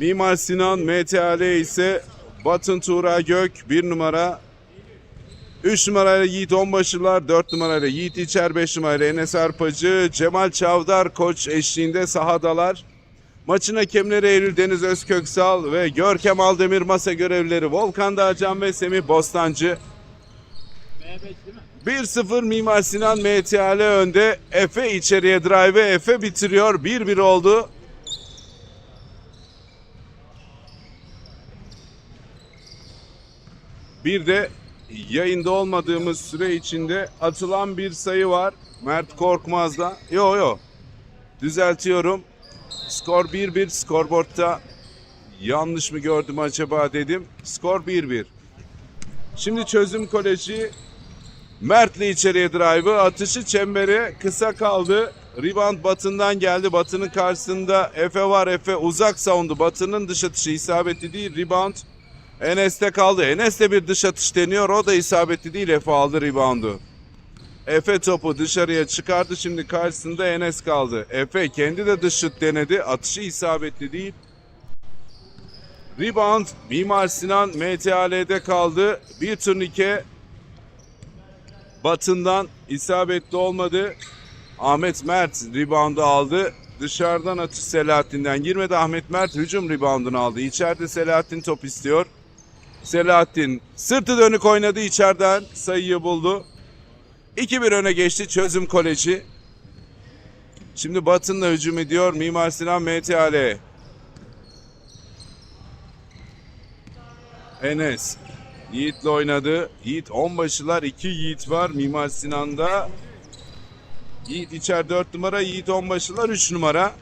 Mimar Sinan MTAL ise Batın Tuğra Gök 1 numara. 3 numarayla Yiğit Onbaşılar, 4 numarayla Yiğit İçer, 5 numarayla Enes Arpacı, Cemal Çavdar koç eşliğinde sahadalar. Maçın hakemleri Eylül Deniz Özköksal ve Görkem Aldemir masa görevlileri Volkan Dağcan ve Semih Bostancı. 1-0 Mimar Sinan MTAL önde. Efe içeriye drive Efe bitiriyor. 1-1 oldu. Bir de yayında olmadığımız süre içinde atılan bir sayı var. Mert Korkmaz'da. Yo yo. Düzeltiyorum. Skor 1-1 skorboardta yanlış mı gördüm acaba dedim. Skor 1-1. Şimdi çözüm koleji Mert'le içeriye drive'ı atışı çembere kısa kaldı. Rebound Batın'dan geldi. Batın'ın karşısında Efe var. Efe uzak savundu. Batın'ın dış atışı isabetli değil. Rebound Enes'te kaldı. Enes de bir dış atış deniyor. O da isabetli değil. Efe aldı reboundu. Efe topu dışarıya çıkardı. Şimdi karşısında Enes kaldı. Efe kendi de dış şut denedi. Atışı isabetli değil. Rebound Mimar Sinan MTAL'de kaldı. Bir turnike Batından isabetli olmadı. Ahmet Mert reboundu aldı. Dışarıdan atış Selahattin'den girmedi. Ahmet Mert hücum reboundunu aldı. İçeride Selahattin top istiyor. Selahattin sırtı dönük oynadı içeriden sayıyı buldu. 2-1 öne geçti Çözüm Koleji. Şimdi Batın'la hücum ediyor Mimar Sinan MTAL. Enes Yiğit'le oynadı. Yiğit onbaşılar 2 Yiğit var Mimar Sinan'da. Yiğit içer 4 numara, Yiğit onbaşılar 3 numara.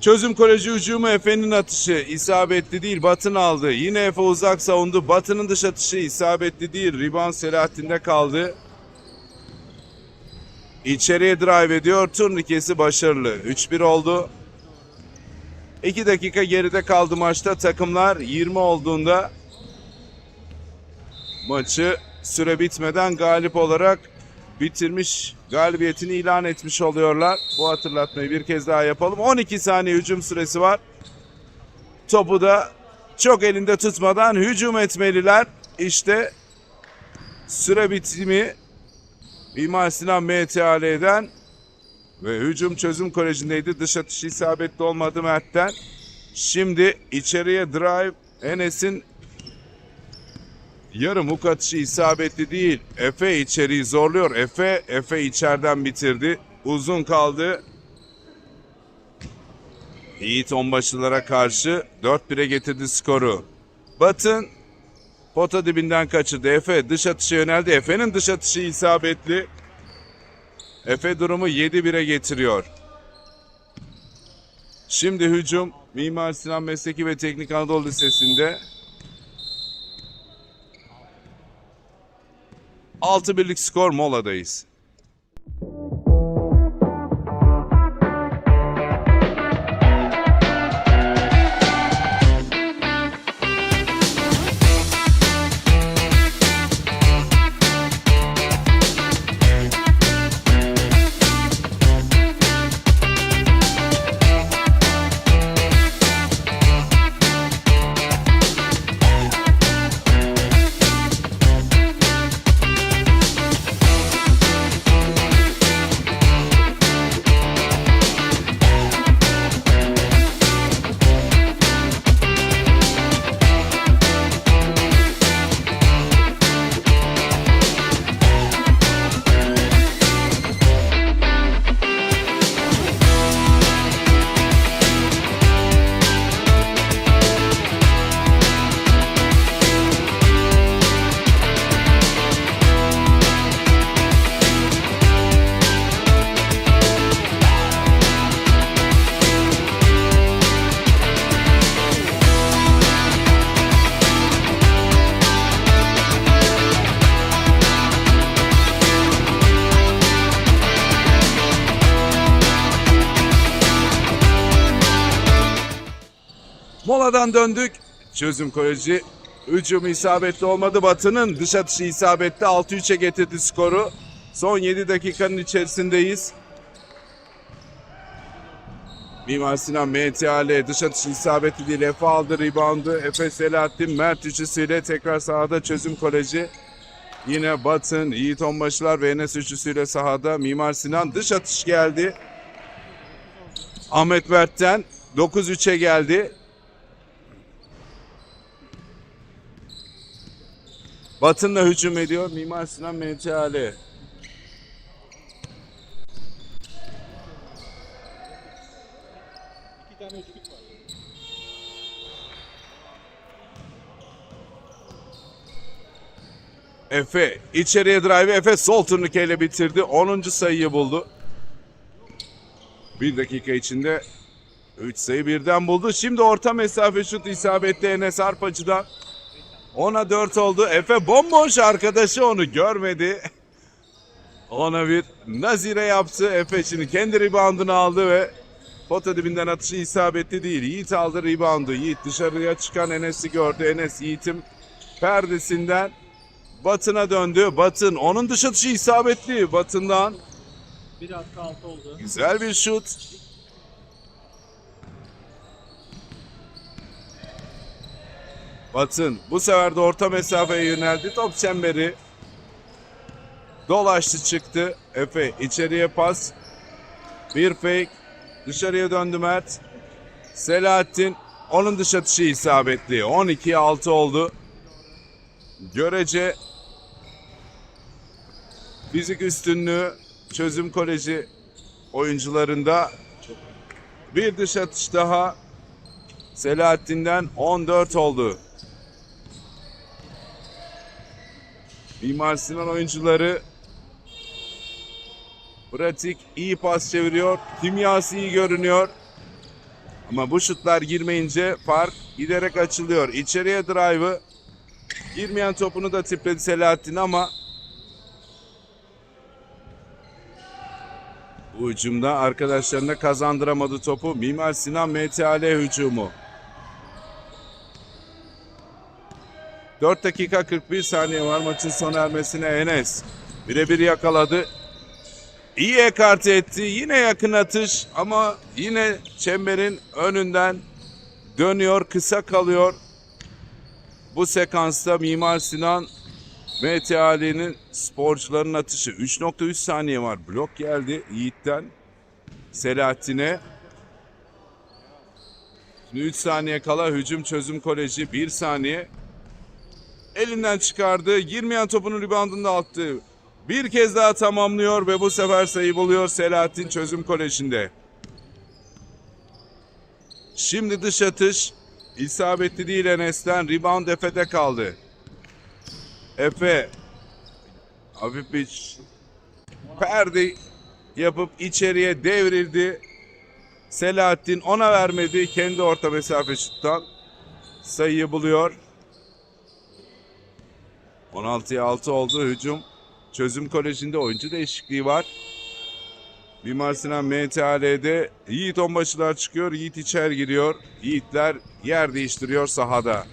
Çözüm Koleji hücumu Efe'nin atışı isabetli değil. Batın aldı. Yine Efe uzak savundu. Batı'nın dış atışı isabetli değil. Rebound Selahattin'de kaldı. İçeriye drive ediyor. Turnikesi başarılı. 3-1 oldu. 2 dakika geride kaldı maçta. Takımlar 20 olduğunda maçı süre bitmeden galip olarak bitirmiş, galibiyetini ilan etmiş oluyorlar. Bu hatırlatmayı bir kez daha yapalım. 12 saniye hücum süresi var. Topu da çok elinde tutmadan hücum etmeliler. İşte süre bitimi Mimar Sinan MTAL'den ve hücum çözüm kolejindeydi. Dış atışı isabetli olmadı Mert'ten. Şimdi içeriye drive Enes'in Yarım atışı isabetli değil. Efe içeriği zorluyor. Efe, Efe içeriden bitirdi. Uzun kaldı. Yiğit onbaşılara karşı 4-1'e getirdi skoru. Batın pota dibinden kaçırdı. Efe dış atışa yöneldi. Efe'nin dış atışı isabetli. Efe durumu 7-1'e getiriyor. Şimdi hücum Mimar Sinan Mesleki ve Teknik Anadolu Lisesi'nde 6 birlik skor moladayız. Moladan döndük. Çözüm Koleji hücumu isabetli olmadı. Batı'nın dış atışı isabetli 6-3'e getirdi skoru. Son 7 dakikanın içerisindeyiz. Mimar Sinan MTAL dış atış isabetli değil. Efe aldı reboundu. Efe Selahattin Mert üçlüsüyle tekrar sahada çözüm koleji. Yine Batın, Yiğit Onbaşılar ve Enes üçlüsüyle sahada. Mimar Sinan dış atış geldi. Ahmet Mert'ten 9-3'e geldi. Batın'la hücum ediyor. Mimar Sinan üçlük var. Efe içeriye drive Efe sol turnikeyle bitirdi. 10. sayıyı buldu. Bir dakika içinde 3 sayı birden buldu. Şimdi orta mesafe şut isabetli Enes Arpacı'dan. 10'a 4 oldu. Efe bomboş arkadaşı onu görmedi. Ona bir nazire yaptı. Efe şimdi kendi reboundunu aldı ve pota dibinden atışı isabetli değil. Yiğit aldı reboundu. Yiğit dışarıya çıkan Enes'i gördü. Enes Yiğit'in perdesinden Batın'a döndü. Batın onun dış atışı isabetli. Batın'dan Bir hakkı altı oldu. güzel bir şut. Batın bu sefer de orta mesafeye yöneldi. Top çemberi dolaştı çıktı. Efe içeriye pas. Bir fake. Dışarıya döndü Mert. Selahattin onun dış atışı isabetli. 12'ye 6 oldu. Görece fizik üstünlüğü çözüm koleji oyuncularında bir dış atış daha Selahattin'den 14 oldu. Mimar Sinan oyuncuları pratik iyi pas çeviriyor. Kimyası iyi görünüyor. Ama bu şutlar girmeyince fark giderek açılıyor. İçeriye drive'ı girmeyen topunu da tipledi Selahattin ama Bu hücumda arkadaşlarına kazandıramadı topu. Mimar Sinan MTAL hücumu. 4 dakika 41 saniye var maçın sona ermesine Enes. Birebir yakaladı. İyi ekarte etti. Yine yakın atış ama yine çemberin önünden dönüyor. Kısa kalıyor. Bu sekansta Mimar Sinan MTAL'nin sporcuların atışı 3.3 saniye var. Blok geldi Yiğit'ten Selahattin'e. Şimdi 3 saniye kala hücum çözüm koleji 1 saniye. Elinden çıkardı. Girmeyen topunu reboundunda attı. Bir kez daha tamamlıyor ve bu sefer sayı buluyor Selahattin çözüm kolejinde. Şimdi dış atış. isabetli değil Enes'ten. Rebound Efe'de kaldı. Efe hafif bir perde yapıp içeriye devrildi. Selahattin ona vermedi. Kendi orta mesafe şuttan sayıyı buluyor. 16'ya 6 oldu hücum. Çözüm Koleji'nde oyuncu değişikliği var. Mimar Sinan MTAL'de Yiğit onbaşılar çıkıyor. Yiğit içer giriyor. Yiğitler yer değiştiriyor sahada.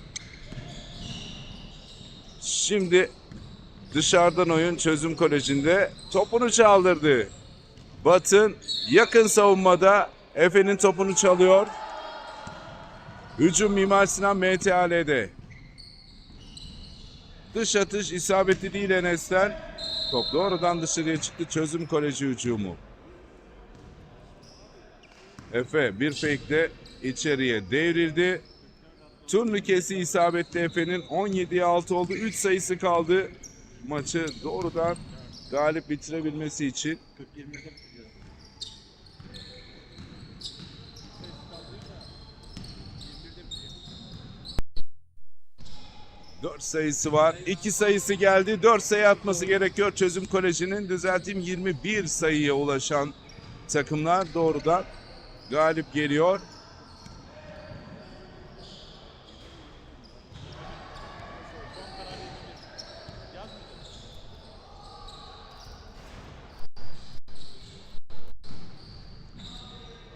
Şimdi dışarıdan oyun çözüm kolejinde topunu çaldırdı. Batın yakın savunmada Efe'nin topunu çalıyor. Hücum Mimar Sinan MTAL'de. Dış atış isabetli değil Enes'ten. Top doğrudan dışarıya çıktı çözüm koleji hücumu. Efe bir fake'le içeriye devrildi. Turnükesi isabetli Efe'nin 17'ye 6 oldu. 3 sayısı kaldı. Maçı doğrudan galip bitirebilmesi için. 4 sayısı var. 2 sayısı geldi. 4 sayı atması gerekiyor. Çözüm Koleji'nin düzelteyim 21 sayıya ulaşan takımlar doğrudan galip geliyor.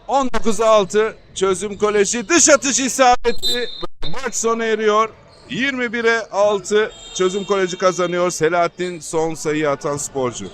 ...19'a 6 çözüm koleji dış atış isabetli maç sona eriyor. 21'e 6 çözüm koleji kazanıyor. Selahattin son sayıyı atan sporcu.